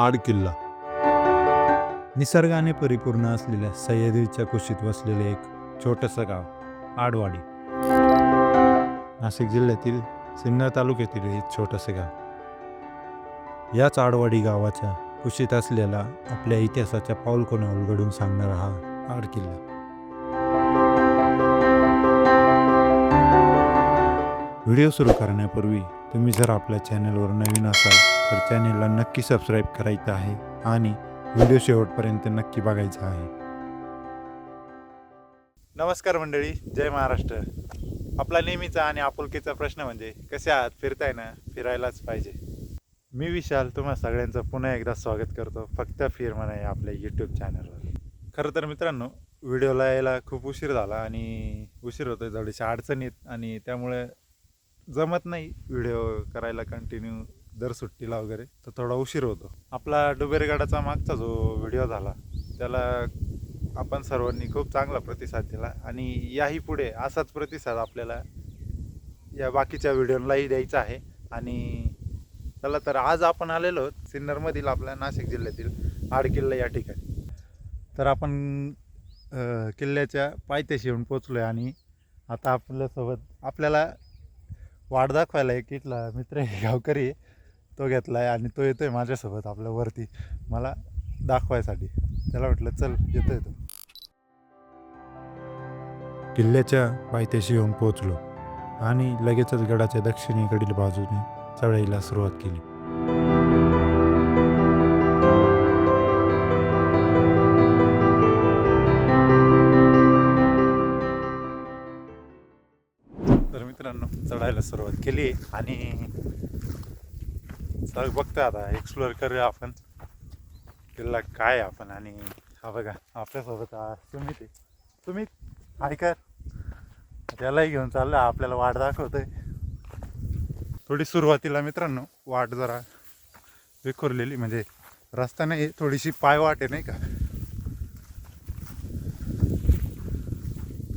आड किल्ला. निसर्गाने परिपूर्ण असलेल्या सह्याद्रीच्या कुशीत वसलेले एक छोटंसं गाव आडवाडी. नाशिक जिल्ह्यातील सिन्नर तालुक्यातील एक छोटंसं गाव. याच आडवाडी गावाच्या कुशीत असलेला आपल्या इतिहासाच्या पाऊलकोना उलगडून सांगणारा हा आड किल्ला. व्हिडिओ सुरू करण्यापूर्वी तुम्ही जर आपल्या चॅनलवर नवीन असाल तर चॅनेलला नक्की सबस्क्राईब करायचं आहे आणि व्हिडिओ शेवटपर्यंत नक्की बघायचा आहे. नमस्कार मंडळी जय महाराष्ट्र. आपला नेहमीचा आणि आपुलकीचा प्रश्न म्हणजे कसे आहात? फिरताय ना? फिरायलाच पाहिजे. मी विशाल तुम्हा सगळ्यांचं पुन्हा एकदा स्वागत करतो फक्त फिर म्हणा या आपल्या यूट्यूब चॅनलवर खरं तर मित्रांनो व्हिडिओला यायला खूप उशीर झाला आणि उशीर होतो थोडीशा अडचणीत आणि त्यामुळे जमत नाही व्हिडिओ करायला कंटिन्यू दर सुट्टीला वगैरे तर थोडा उशीर होतो. आपला डुबेरगडाचा मागचा जो व्हिडिओ झाला त्याला आपण सर्वांनी खूप चांगला प्रतिसाद दिला आणि याही पुढे असाच प्रतिसाद आपल्याला या बाकीच्या व्हिडिओलाही द्यायचा आहे. आणि चला तर आज आपण आलेलो सिन्नरमधील आपल्या नाशिक जिल्ह्यातील आडकिल्ला या ठिकाणी. तर आपण किल्ल्याच्या पायथ्याशी येऊन पोचलो आहे आणि आता आपल्यासोबत आपल्याला वाट दाखवायला एक इथला मित्र गावकरी आहे. तो घेतला आहे आणि तो येतो आहे माझ्यासोबत आपल्या वरती. मला दाखवायसाठी. त्याला म्हटलं चल येतोय तो. किल्ल्याच्या पायथ्याशी येऊन पोचलो आणि लगेचच गडाच्या दक्षिणेकडील बाजूने चढाईला सुरुवात केली. तर मित्रांनो चढायला सुरुवात केली आणि तर बघतोय आता एक्सप्लोअर करूया आपण. किल्ला काय आपण आणि हा बघा आपल्यासोबत सुमित आहे. सुमित कर. त्यालाही घेऊन चाललं आपल्याला वाट दाखवतोय. थोडी सुरुवातीला मित्रांनो वाट जरा विखुरलेली म्हणजे रस्ता नाही थोडीशी पाय वाट आहे नाही का?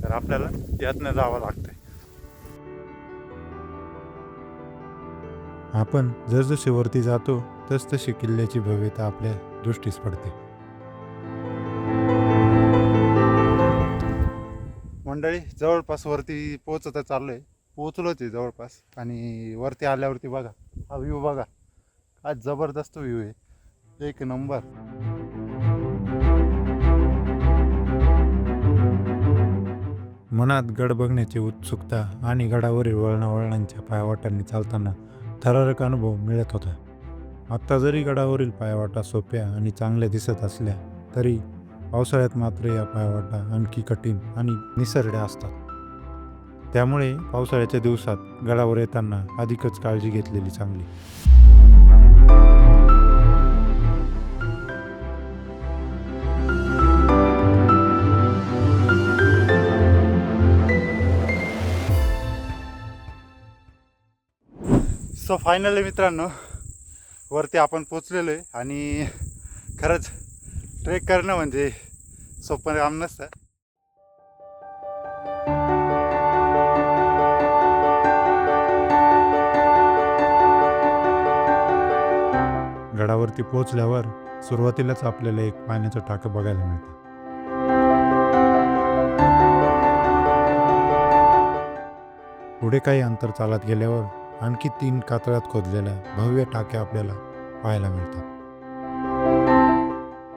तर आपल्याला यातनं जावं लागतंय. आपण जसजसे वरती जातो तसतशी किल्ल्याची भव्यता आपल्या दृष्टीस पडते. मंडळी जवळपास वरती पोहोचत चाललोय. पोहोचलोच आहे जवळपास. आणि वरती आल्यावरती बघा हा व्ह्यू बघा. काय जबरदस्त व्ह्यू आहे. एक नंबर मनात गड बघण्याची उत्सुकता आणि गडावरील वळणावळणांच्या पायवाटांनी चालताना थरारक अनुभव मिळत होता. आत्ता जरी गडावरील पायवाटा सोप्या आणि चांगल्या दिसत असल्या तरी पावसाळ्यात मात्र या पायवाटा आणखी कठीण आणि निसरड्या असतात. त्यामुळे पावसाळ्याच्या दिवसात गडावर येताना अधिकच काळजी घेतलेली चांगली. सो फायनली मित्रांनो वरती आपण पोचलेलो आहे आणि खरंच ट्रेक करणं म्हणजे सोपं काम नसतं. गडावरती पोहोचल्यावर सुरुवातीलाच आपल्याला एक पाण्याचं टाकं बघायला मिळतं. पुढे काही अंतर चालत गेल्यावर आणखी तीन कातळ्यात खोदलेल्या भव्य टाक्या आपल्याला पाहायला मिळतात.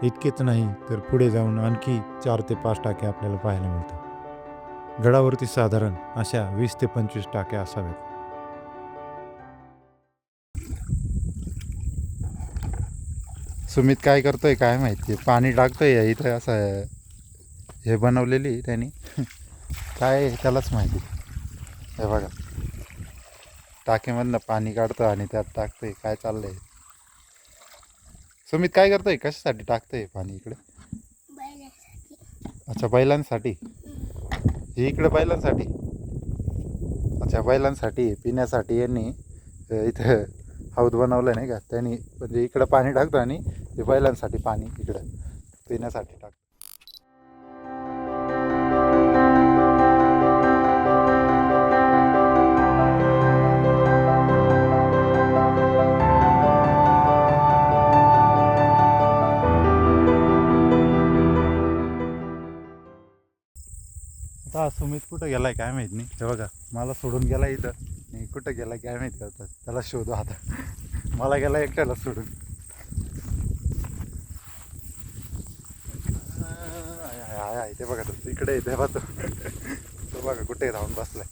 इतकेच नाही तर पुढे जाऊन आणखी चार ते पाच टाक्या आपल्याला पाहायला मिळतात. गडावरती साधारण अशा वीस ते पंचवीस टाक्या असाव्यात. सुमित काय करतोय काय माहिती? पाणी टाकतोय या इथं असं हे बनवलेली त्यांनी. काय त्यालाच माहिती. हे बघा. टाकीमधनं पाणी काढतो आणि त्यात टाकतोय. काय चाललंय? सुमित काय करतोय? कशासाठी टाकतोय पाणी इकडे? अच्छा बैलांसाठी? हे इकडे बैलांसाठी? अच्छा बैलांसाठी पिण्यासाठी यांनी इथं हौद बनवलं नाही का? त्यांनी म्हणजे इकडं पाणी टाकतो आणि बैलांसाठी पाणी इकडं पिण्यासाठी आता सुमित कुठं गेलाय काय माहीत नाही. हे बघा मला सोडून गेला इथं. आणि कुठं गेलाय काय माहीत का त्याला शोधू आता. मला गेला एकट्याला सोडून. आय, आय, ते बघा तो. इकडे येते बा तो. बघा कुठे राहून बसलाय.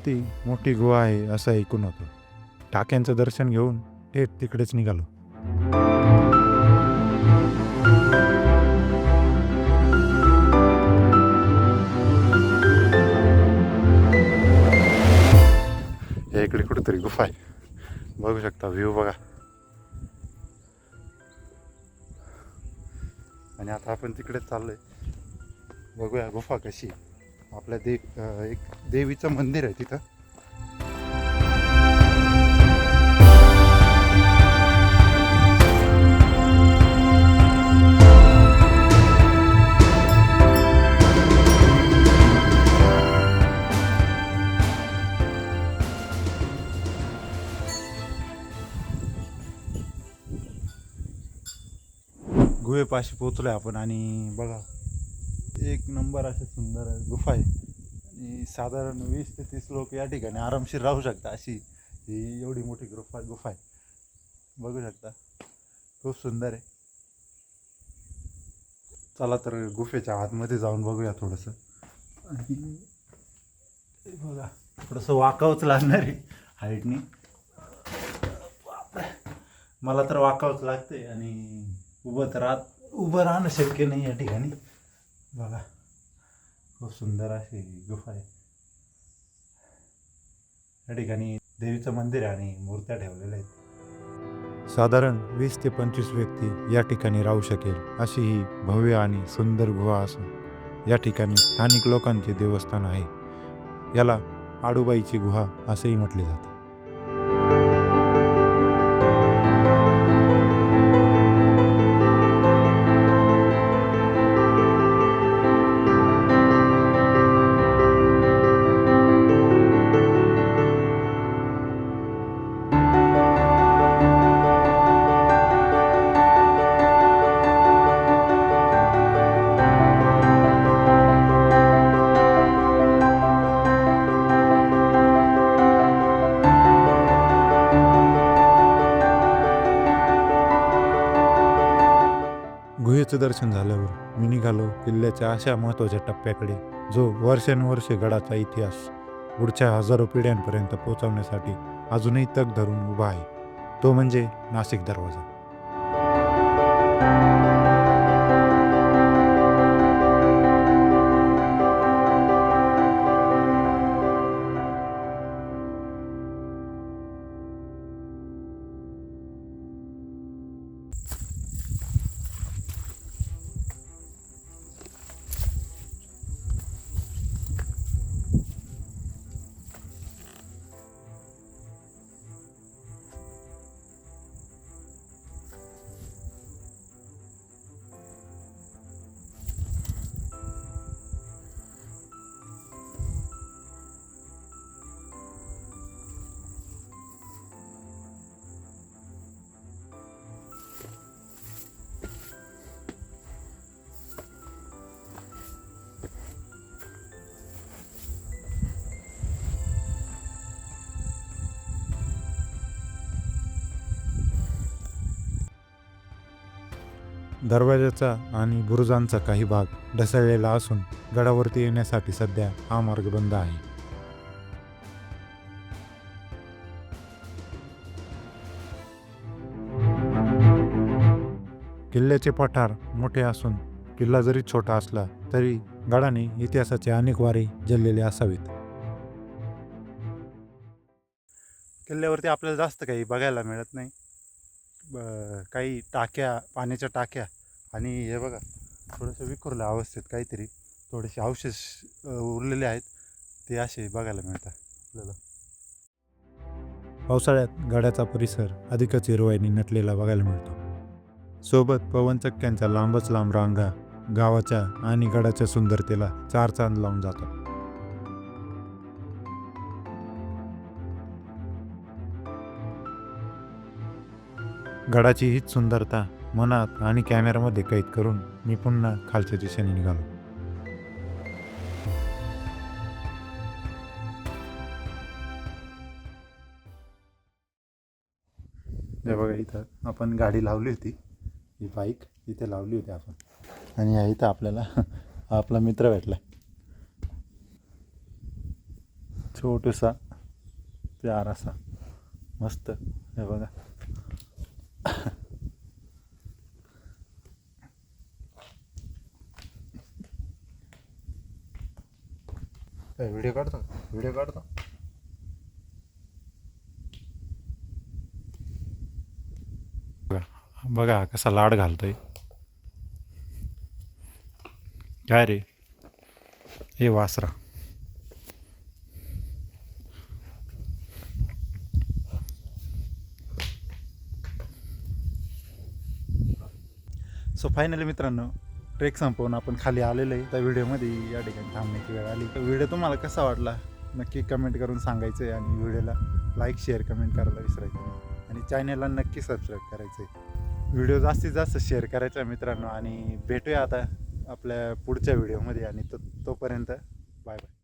गडावरती मोठी गुहा आहे असं ऐकून होतं. टाक्यांचं दर्शन घेऊन थेट तिकडेच निघालो. हे इकडे कुठेतरी गुफा आहे. बघू शकता व्ह्यू बघा. आणि आता आपण तिकडेच चाललोय. बघूया गुफा कशी आहे. आपल्या दे एक देवीचं मंदिर आहे तिथं. गुहेपाशी पोचलोय आपण आणि बघा एक नंबर असे सुंदर गुफा आहे. आणि साधारण वीस ते तीस लोक या ठिकाणी आरामशीर राहू शकता. अशी ही एवढी मोठी गुफा गुफा आहे. बघू शकता. खूप सुंदर आहे. चला तर गुफेच्या आतमध्ये जाऊन बघूया थोडंसं. आणि बघा थोडंसं वाकावंच लागणार आहे हाईटनी. बापरे. मला तर वाकावंच लागते आणि उभं तर राहत उभं राहणं शक्य नाही या ठिकाणी. बघा. खूप सुंदर अशी गुफा आहे. या ठिकाणी देवीचं मंदिर आहे आणि मूर्त्या ठेवलेल्या आहेत. साधारण वीस ते पंचवीस व्यक्ती या ठिकाणी राहू शकेल अशी ही भव्य आणि सुंदर गुहा असून या ठिकाणी स्थानिक लोकांचे देवस्थान आहे. याला आडूबाईची गुहा असेही म्हटले जाते. गुहेचं दर्शन झाल्यावर मी निघालो किल्ल्याच्या अशा महत्त्वाच्या टप्प्याकडे जो वर्षानुवर्षे गडाचा इतिहास पुढच्या हजारो पिढ्यांपर्यंत पोहोचवण्यासाठी अजूनही तग धरून उभा आहे. तो म्हणजे नाशिक दरवाजा. दरवाजाचा आणि बुरुजांचा काही भाग ढसळलेला असून गडावरती येण्यासाठी सध्या हा मार्ग बंद आहे. किल्ल्याचे पठार मोठे असून किल्ला जरी छोटा असला तरी गडाने इतिहासाचे अनेक वारे जल्लेले असावेत. किल्ल्यावरती आपल्याला जास्त काही बघायला मिळत नाही. काही टाक्या पाण्याच्या टाक्या आणि हे बघा थोडंसं विखुरल्या अवस्थेत काहीतरी थोडेसे अवशेष उरलेले आहेत ते असे बघायला मिळतात आपल्याला. पावसाळ्यात गडाचा परिसर अधिकच हिरवाईने नटलेला बघायला मिळतो. सोबत पवनचक्क्यांच्या लांबच लांब रांगा गावाच्या आणि गडाच्या सुंदरतेला चार चांद लावून जातात. गडाची हीच सुंदरता मनात आणि कॅमेऱ्यामध्ये कैद करून मी पुन्हा खालच्या दिशेने निघालो. हे बघा इथं आपण गाडी लावली होती ही बाईक इथे लावली होती आपण. आणि या इथं आपल्याला आपला मित्र भेटला. छोटूसा प्यारासा. मस्त. हे बघा. व्हिडिओ काढतो व्हिडिओ काढतो. बघा कसा लाड घालतोय. काय रे? हे वासरा. सो फायनली मित्रांनो ट्रेक संपवून आपण खाली आलेलो आहे. त्या व्हिडिओमध्ये या ठिकाणी थांबण्याची वेळ आली. तर व्हिडिओ तुम्हाला कसा वाटला? नक्की कमेंट करून सांगायचं आहे आणि व्हिडिओला लाईक शेअर कमेंट करायला विसरायचं नाही. आणि चॅनलला नक्की सबस्क्राईब करायचं आहे. व्हिडिओ जास्तीत जास्त शेअर करायचा मित्रांनो. आणि भेटूया आता आपल्या पुढच्या व्हिडिओमध्ये. आणि तो तोपर्यंत बाय बाय